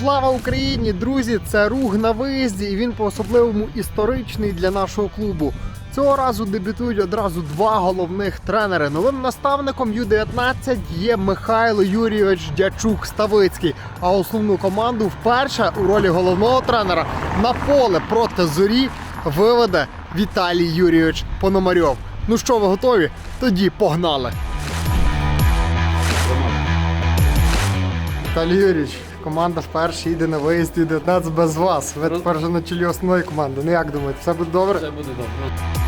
Слава Україні, друзі! Це рух на виїзді, і він по-особливому історичний для нашого клубу. Цього разу дебютують одразу два головних тренери. Новим наставником Ю-19 є Михайло Юрійович Дячук Ставицький. А основну команду вперше у ролі головного тренера на поле проти зорі виведе Віталій Юрійович Пономарьов. Ну що, ви готові? Тоді погнали! Віталій Юрійович, команда вперше йде на виїзд і 19 без вас. Ви тепер вже на чолі основної команди. Ну як думаєте, все буде добре? Все буде добре.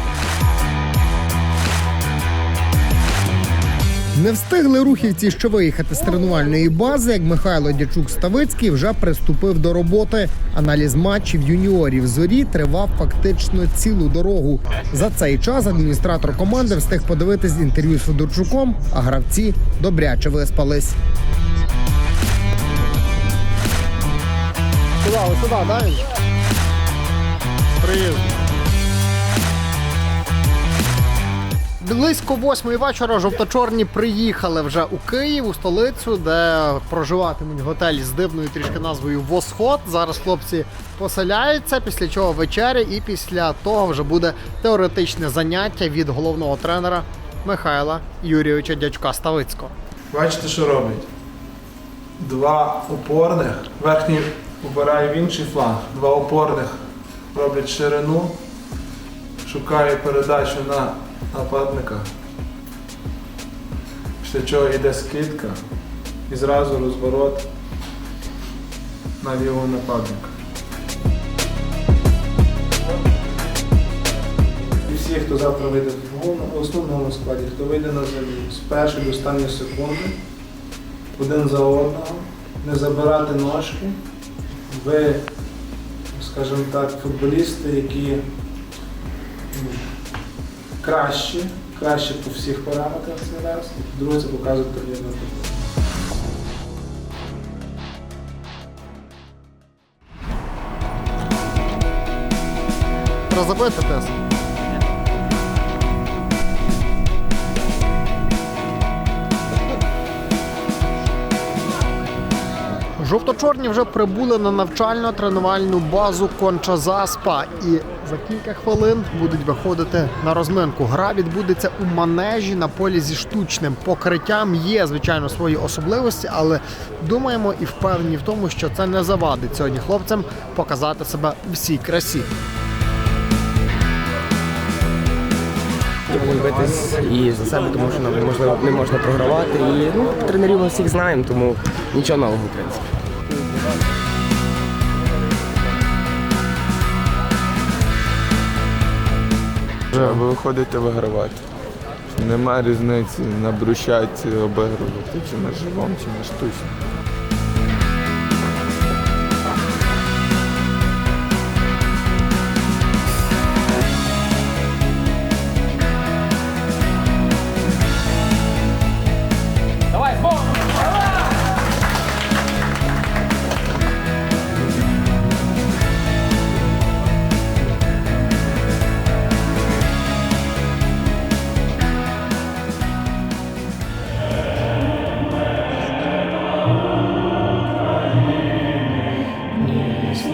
Не встигли рухівці ще виїхати з тренувальної бази, як Михайло Дячук Ставицький вже приступив до роботи. Аналіз матчів юніорів зорі тривав фактично цілу дорогу. За цей час адміністратор команди встиг подивитись інтерв'ю з Федорчуком, а гравці добряче виспались. Сюди, ось сюди, дай. Приїзд. Близько восьмої вечора жовто-чорні приїхали вже у Київ, у столицю, де проживатимуть готель з дивною трішки назвою Восход. Зараз хлопці поселяються, після чого вечеря, і після того вже буде теоретичне заняття від головного тренера Михайла Юрійовича Дячка Ставицького. Бачите, що робить? Два опорних, верхній обирає в інший фланг, два опорних роблять ширину, шукає передачу на нападника. Після чого йде скидка і зразу розворот на лівого нападника. Всі, хто завтра вийде в основному складі, хто вийде на землю з першої до останньої секунди, один за одного, не забирати ножки. Ви, скажімо так, футболісти, які кращі, кращі по всіх параметрах це раз. Друге, це показують турнірну футбол. Розабити тес. Жовто-чорні вже прибули на навчально-тренувальну базу Конча Заспа і за кілька хвилин будуть виходити на розминку. Гра відбудеться у манежі на полі зі штучним покриттям. Є звичайно свої особливості, але думаємо і впевнені в тому, що це не завадить сьогодні хлопцям показати себе всій красі. Будемо битись і за себе, тому що нам можливо не можна програвати. І ну, тренерів ми всіх знаємо, тому нічого нового, в принципі. Треба виходити вигравати. Нема різниці на брусчатці обігрувати, чи на живому, чи на штучному.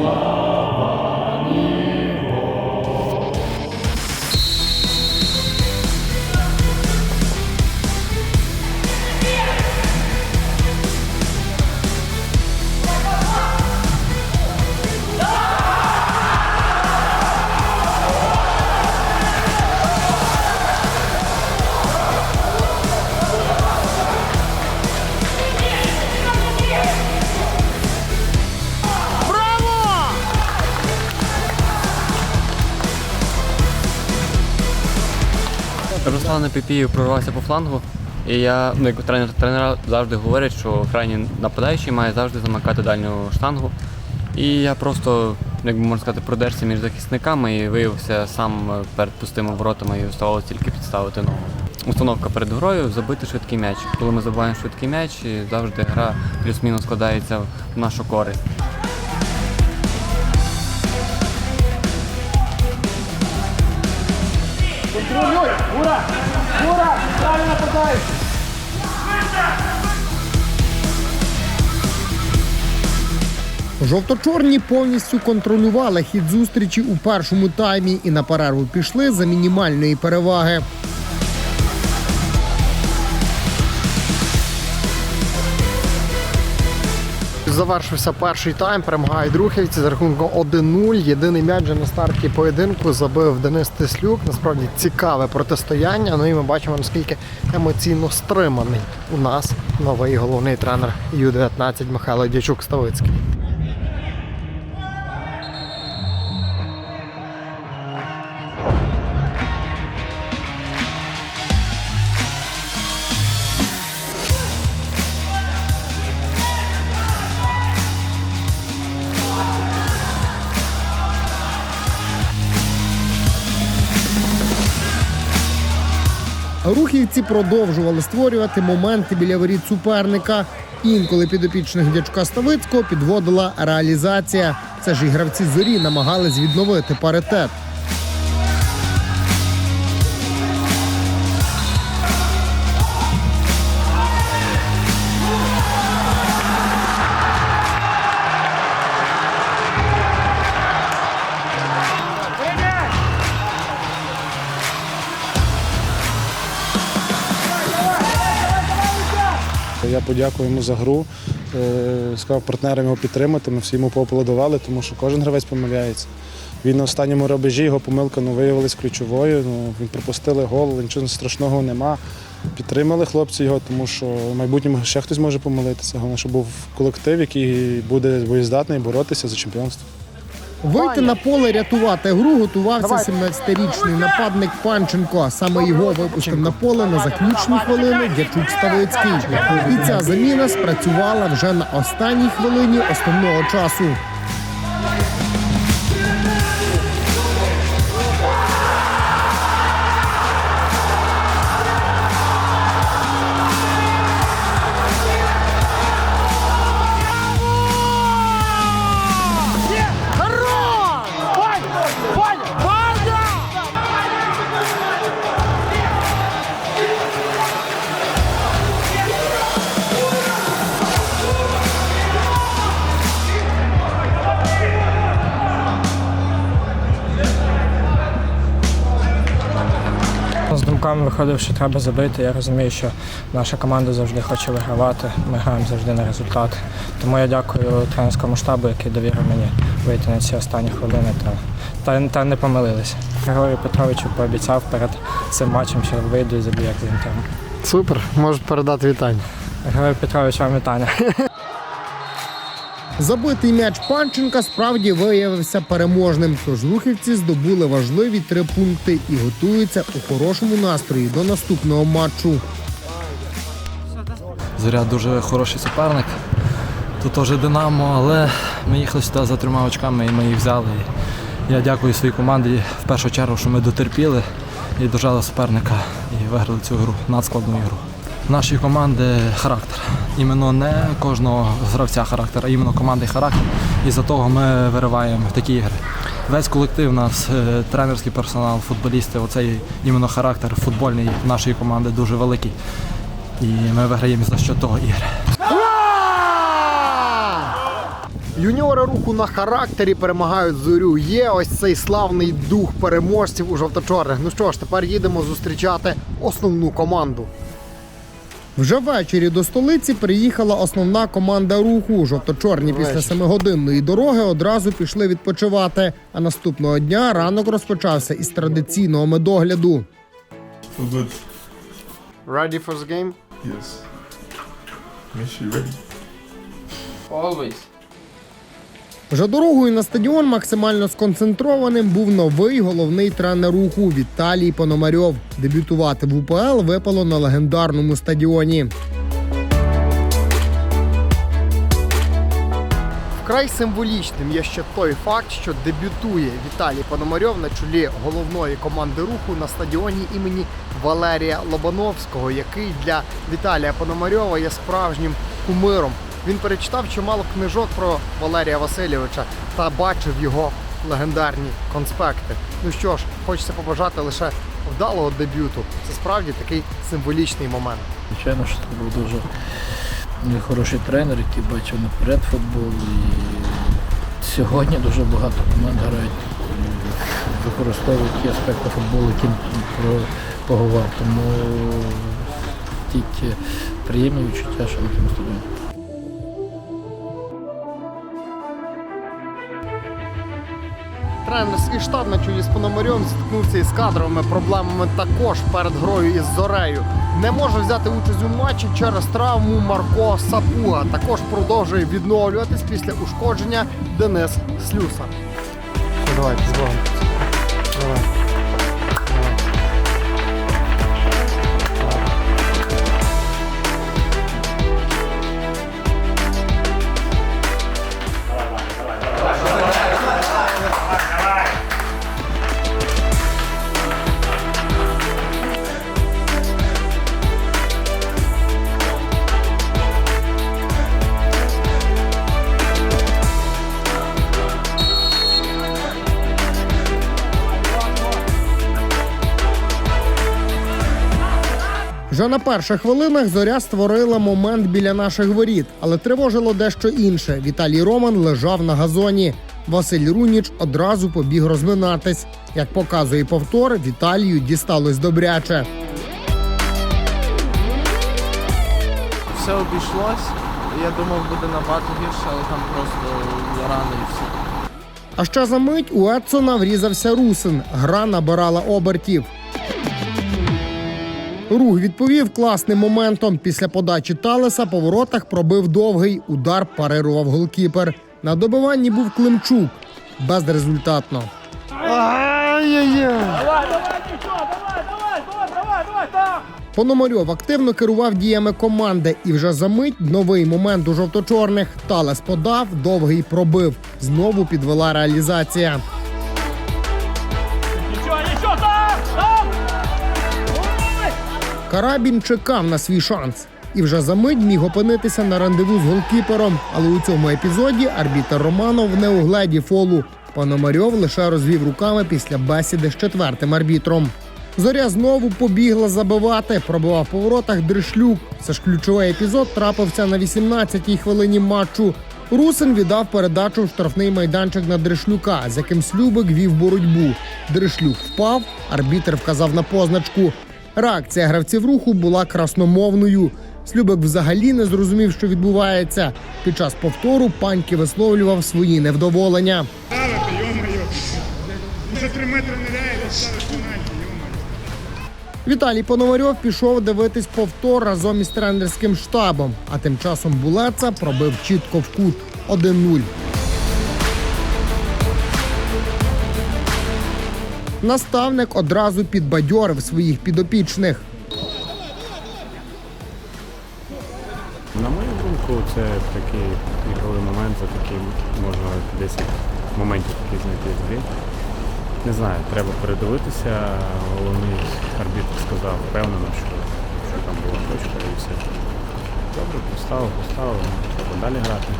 Lord. Руслан Піпієв прорвався по флангу. І я, ну, як тренер, тренера завжди говорять, що крайній нападаючий має завжди замикати дальню штангу. І я просто, як би можна сказати, продерся між захисниками і виявився сам е, перед пустими воротами і оставалося тільки підставити ногу. Установка перед грою забити швидкий м'яч. Коли ми забуваємо швидкий м'яч, завжди гра плюс-мінус складається в нашу користь. Жовто-чорні повністю контролювали хід зустрічі у першому таймі і на перерву пішли за мінімальної переваги. Завершився перший тайм. Перемагають рухівці за рахунком 1-0. Єдиний м'яч на старті поєдинку забив Денис Тислюк. Насправді цікаве протистояння. Ну і ми бачимо, наскільки емоційно стриманий у нас новий головний тренер Ю-19 Михайло Дячук Ставицький. Продовжували створювати моменти біля воріт суперника. Інколи підопічних дячка Ставицького підводила реалізація. Це ж і гравці зорі намагались відновити паритет. Йому за гру. Е, Сказав партнерам його підтримати. Ми всі йому поаплодували, тому що кожен гравець помиляється. Він на останньому рубежі, його помилка ну, виявилась ключовою. Ну, він пропустили гол, нічого страшного нема. Підтримали хлопці його, тому що в майбутньому ще хтось може помилитися. Головне, щоб був колектив, який буде боєздатний боротися за чемпіонство. Вийти на поле рятувати гру готувався 17-річний нападник Панченко. Саме його випустив на поле на заключну хвилину Дячук Ставицький. І ця заміна спрацювала вже на останній хвилині основного часу. З думками виходив, що треба забити. Я розумію, що наша команда завжди хоче вигравати. Ми граємо завжди на результат. Тому я дякую тренерському штабу, який довірив мені вийти на ці останні хвилини та, та, та не помилилися. Григорію Петровичу пообіцяв перед цим матчем, що вийду і заб'ю як з інтером. Супер, можеш передати вітання. Григорій Петрович, вам вітання. Забитий м'яч Панченка справді виявився переможним. Тож рухівці здобули важливі три пункти і готуються у хорошому настрої до наступного матчу. Зоря дуже хороший суперник. Тут теж Динамо, але ми їхали сюди за трьома очками і ми їх взяли. Я дякую своїй команді в першу чергу, що ми дотерпіли і дожали суперника і виграли цю гру, надскладну ігру. В нашій команди характер. Іменно не кожного гравця характер, а іменно команди характер. І за того ми вириваємо такі ігри. Весь колектив у нас, е, тренерський персонал, футболісти, оцей іменно характер футбольний нашої команди дуже великий. І ми виграємо за що того ігри. Юніори руху на характері перемагають зорю. Є ось цей славний дух переможців у жовто-чорних. Ну що ж, тепер їдемо зустрічати основну команду. Вже ввечері до столиці приїхала основна команда руху. Жовто-чорні після семигодинної дороги одразу пішли відпочивати. А наступного дня ранок розпочався із традиційного медогляду. Ready for the game? Yes. Ready? Вже дорогою на стадіон максимально сконцентрованим був новий головний тренер руху Віталій Пономарьов. Дебютувати в УПЛ випало на легендарному стадіоні. Вкрай символічним є ще той факт, що дебютує Віталій Пономарьов на чолі головної команди руху на стадіоні імені Валерія Лобановського, який для Віталія Пономарьова є справжнім кумиром. Він перечитав чимало книжок про Валерія Васильовича та бачив його легендарні конспекти. Ну що ж, хочеться побажати лише вдалого дебюту. Це справді такий символічний момент. Звичайно, що це був дуже хороший тренер, який бачив наперед футбол і сьогодні дуже багато команд грають, використовують ті аспекти футболу, які пропагував. Тому тільки приємні відчуття, що на цьому Тренерський штаб на чолі з Пономарьом зіткнувся із кадровими проблемами також перед грою із Зорею. Не може взяти участь у матчі через травму Марко Сапуга. Також продовжує відновлюватись після ушкодження Денис Слюса. Давайте з Богом. Вже на перших хвилинах зоря створила момент біля наших воріт, але тривожило дещо інше. Віталій Роман лежав на газоні. Василь Руніч одразу побіг розминатись. Як показує повтор, Віталію дісталось добряче. Все обійшлось. Я думав, буде набагато гірше, але там просто рани і все. А ще за мить у Едсона врізався Русин. Гра набирала обертів. Рух відповів класним моментом. Після подачі Талеса по воротах пробив довгий удар, парирував голкіпер. На добиванні був Климчук. Безрезультатно. Пономарьов активно керував діями команди, і вже за мить новий момент у жовто-чорних. Талес подав, довгий пробив. Знову підвела реалізація. Карабін чекав на свій шанс. І вже за мить міг опинитися на рандеву з голкіпером. Але у цьому епізоді арбітер Романов не угледів фолу. Пономарьов лише розвів руками після бесіди з четвертим арбітром. Зоря знову побігла забивати, пробивав по воротах Дришлюк. Це ж ключовий епізод трапився на 18-й хвилині матчу. Русин віддав передачу в штрафний майданчик на Дришлюка, з яким Слюбик вів боротьбу. Дришлюк впав, арбітр вказав на позначку. Реакція гравців руху була красномовною. Слюбик взагалі не зрозумів, що відбувається. Під час повтору паньки висловлював свої невдоволення. Віталій Пономарьов пішов дивитись повтор разом із тренерським штабом. А тим часом Булеца пробив чітко в кут 1-0. Наставник одразу підбадьорив своїх підопічних. На мою думку, це такий ігровий момент, за такий можна 10 моментів таких знайти в грі. Не знаю, треба передивитися. Головний арбітр сказав впевнено, що, що там була точка і все. Добре, поставив, поставив, треба далі грати.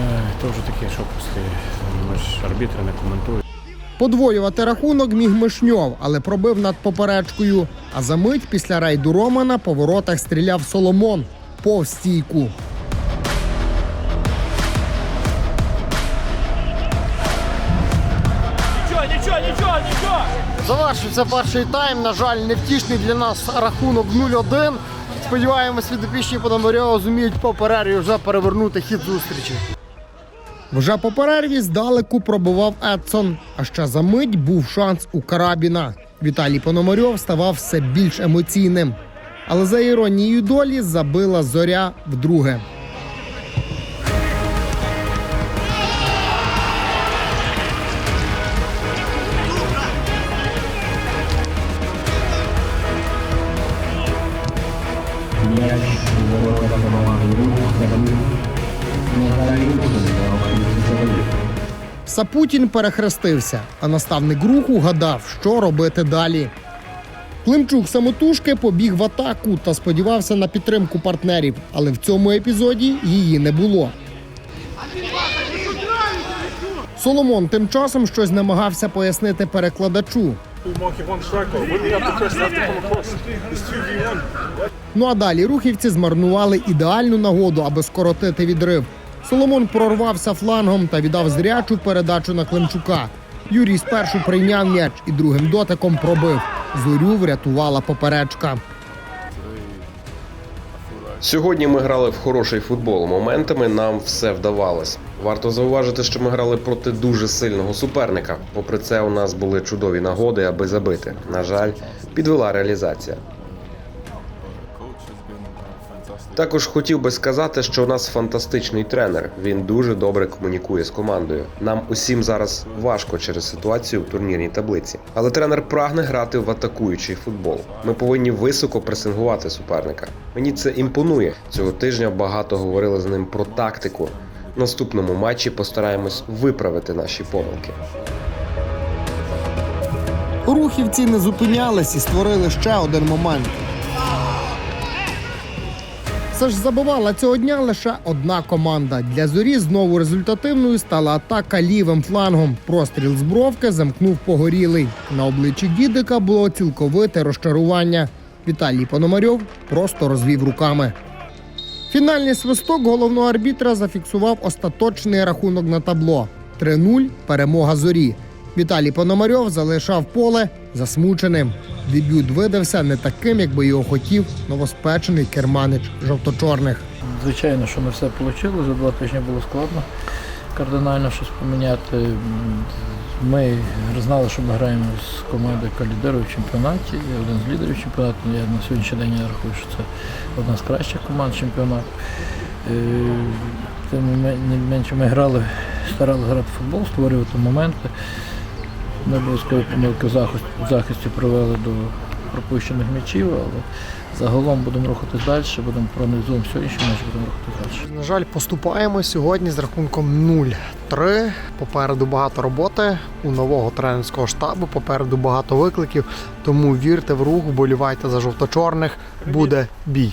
Е, То вже таке, що пусти. Ми ж арбітри не коментують. Подвоювати рахунок міг Мишньов, але пробив над поперечкою. А за мить після рейду Романа по воротах стріляв Соломон повз стійку. Завершився перший тайм. На жаль, невтішний для нас рахунок 0-1. Сподіваємось, підопічні Пономарьова зуміють по перерві вже перевернути хід зустрічі. Вже по перерві здалеку пробував Едсон. А ще за мить був шанс у Карабіна. Віталій Пономарьов ставав все більш емоційним. Але за іронією долі забила зоря вдруге. Сапутін перехрестився, а наставник руху гадав, що робити далі. Климчук самотужки побіг в атаку та сподівався на підтримку партнерів, але в цьому епізоді її не було. Соломон тим часом щось намагався пояснити перекладачу. Ну а далі рухівці змарнували ідеальну нагоду, аби скоротити відрив. Соломон прорвався флангом та віддав зрячу передачу на Климчука. Юрій спершу прийняв м'яч і другим дотиком пробив. Зорю врятувала поперечка. Сьогодні ми грали в хороший футбол. Моментами нам все вдавалось. Варто зауважити, що ми грали проти дуже сильного суперника. Попри це, у нас були чудові нагоди, аби забити. На жаль, підвела реалізація. Також хотів би сказати, що у нас фантастичний тренер. Він дуже добре комунікує з командою. Нам усім зараз важко через ситуацію в турнірній таблиці. Але тренер прагне грати в атакуючий футбол. Ми повинні високо пресингувати суперника. Мені це імпонує. Цього тижня багато говорили з ним про тактику. В наступному матчі постараємось виправити наші помилки. Рухівці не зупинялись і створили ще один момент. Це ж забивала цього дня лише одна команда. Для зорі знову результативною стала атака лівим флангом. Простріл з бровки замкнув погорілий. На обличчі дідика було цілковите розчарування. Віталій Пономарьов просто розвів руками. Фінальний свисток головного арбітра зафіксував остаточний рахунок на табло. 3-0 перемога зорі. Віталій Пономарьов залишав поле засмученим. Дебют видався не таким, як би його хотів новоспечений керманич жовто-чорних. Звичайно, що не все вийшло. За два тижні було складно кардинально щось поміняти. Ми знали, що ми граємо з командою, яка лідирує в чемпіонаті. Я один з лідерів чемпіонату. Я на сьогоднішній день я рахую, що це одна з кращих команд чемпіонату. Е, Тим не менше ми грали, старалися грати в футбол, створювати моменти. Не обов'язково помилки в захисті, привели до пропущених м'ячів, але загалом будемо рухатись далі, будемо проаналізуємо сьогоднішній матч, будемо рухатись далі. На жаль, поступаємо сьогодні з рахунком 0-3. Попереду багато роботи у нового тренерського штабу. Попереду багато викликів. Тому вірте в рух, вболівайте за жовто-чорних. Буде бій.